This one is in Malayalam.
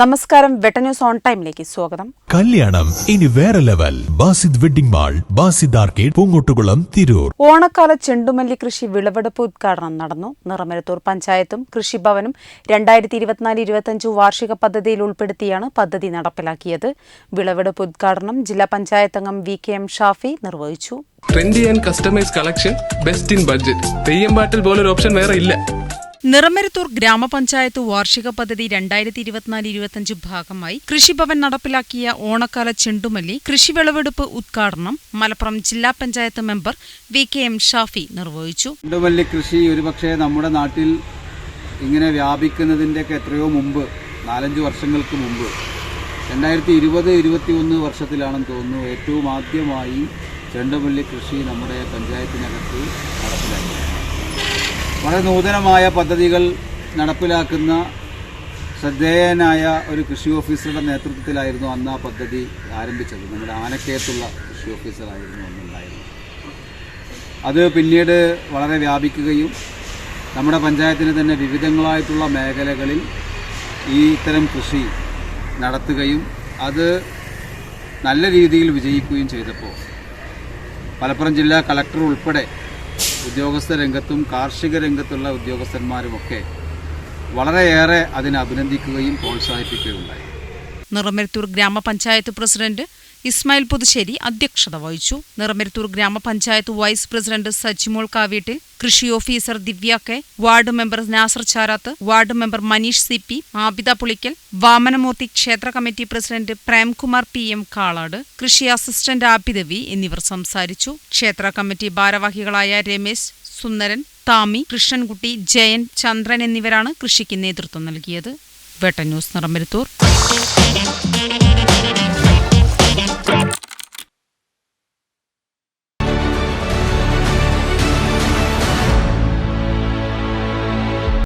നമസ്കാരം വെട്ട ന്യൂസ് ഓൺ ടൈമിലേക്ക് സ്വാഗതം. കല്യാണം ഇനി വേറെ level. Basid wedding mall Basid arcade Poongottukulam Tirur. ഓണക്കാല ചെണ്ടുമല്ലി കൃഷി വിളവെടുപ്പ് ഉദ്ഘാടനം നടന്നു. നിറമരത്തൂർ പഞ്ചായത്തും കൃഷിഭവനും രണ്ടായിരത്തി ഇരുപത്തിനാല് ഇരുപത്തിയഞ്ച് വാർഷിക പദ്ധതിയിൽ ഉൾപ്പെടുത്തിയാണ് പദ്ധതി നടപ്പിലാക്കിയത്. വിളവെടുപ്പ് ഉദ്ഘാടനം ജില്ലാ പഞ്ചായത്ത് അംഗം വി കെ എം ഷാഫി നിർവഹിച്ചു. Trendy and customise collection best in budget Theyyam പാട്ടിൽ പോലൊരു ഓപ്ഷൻ വേറെ ഇല്ല. നിറമരത്തൂർ ഗ്രാമപഞ്ചായത്ത് വാർഷിക പദ്ധതി രണ്ടായിരത്തി ഇരുപത്തിനാല് ഇരുപത്തിയഞ്ച് ഭാഗമായി കൃഷിഭവൻ നടപ്പിലാക്കിയ ഓണക്കാല ചെണ്ടുമല്ലി കൃഷി വിളവെടുപ്പ് ഉദ്ഘാടനം മലപ്പുറം ജില്ലാ panchayat member V K M Shafi നിർവഹിച്ചു. ചെണ്ടുമല്ലി കൃഷി ഒരുപക്ഷെ നമ്മുടെ നാട്ടിൽ ഇങ്ങനെ വ്യാപിക്കുന്നതിന്റെയൊക്കെ എത്രയോ മുമ്പ് നാലഞ്ച് വർഷങ്ങൾക്ക് മുമ്പ് രണ്ടായിരത്തി ഇരുപത് ഇരുപത്തി ഒന്ന് വർഷത്തിലാണെന്ന് തോന്നുന്നു ഏറ്റവും ആദ്യമായി ചെണ്ടുമല്ലി കൃഷി നമ്മുടെ പഞ്ചായത്തിനകത്ത് നടപ്പിലാക്കി വളരെ നൂതനമായ പദ്ധതികൾ നടപ്പിലാക്കുന്ന ശ്രദ്ധേയനായ ഒരു കൃഷി ഓഫീസറുടെ നേതൃത്വത്തിലായിരുന്നു അന്ന് ആ പദ്ധതി ആരംഭിച്ചത്. നമ്മുടെ ആനക്കയത്തുള്ള കൃഷി ഓഫീസറായിരുന്നു അന്നുണ്ടായിരുന്നത് അത് പിന്നീട് വളരെ വ്യാപിക്കുകയും നമ്മുടെ പഞ്ചായത്തിന് തന്നെ വിവിധങ്ങളായിട്ടുള്ള മേഖലകളിൽ ഈ ഇത്തരം കൃഷി നടത്തുകയും അത് നല്ല രീതിയിൽ വിജയിക്കുകയും ചെയ്തപ്പോൾ മലപ്പുറം ജില്ലാ കളക്ടർ ഉൾപ്പെടെ ഉദ്യോഗസ്ഥ രംഗത്തും കാർഷിക രംഗത്തുള്ള ഉദ്യോഗസ്ഥന്മാരുമൊക്കെ വളരെയേറെ അതിനെ അഭിനന്ദിക്കുകയും പ്രോത്സാഹിപ്പിക്കുകയും ഉണ്ടായി നിറമരത്തൂർ ഗ്രാമപഞ്ചായത്ത് പ്രസിഡന്റ് ഇസ്മായിൽ പുതുശ്ശേരി അധ്യക്ഷത വഹിച്ചു. നിറമരത്തൂർ ഗ്രാമപഞ്ചായത്ത് വൈസ് പ്രസിഡന്റ് സജിമോൾ കാവീട്ടിൽ കൃഷി officer Divya K ward member Nasar Charath ward member Maneesh C P Abida Pulikkal Vamanamoorthy ക്ഷേത്ര committee president Premkumar P M Kalad കൃഷി അസിസ്റ്റന്റ് ആബിദവി എന്നിവർ സംസാരിച്ചു. ക്ഷേത്ര കമ്മിറ്റി ഭാരവാഹികളായ രമേശ് സുന്ദരൻ താമി കൃഷ്ണൻകുട്ടി ജയൻ ചന്ദ്രൻ എന്നിവരാണ് കൃഷിക്ക് നേതൃത്വം നൽകിയത്. വേട്ട ന്യൂസ് നിറമരുത്തൂർ.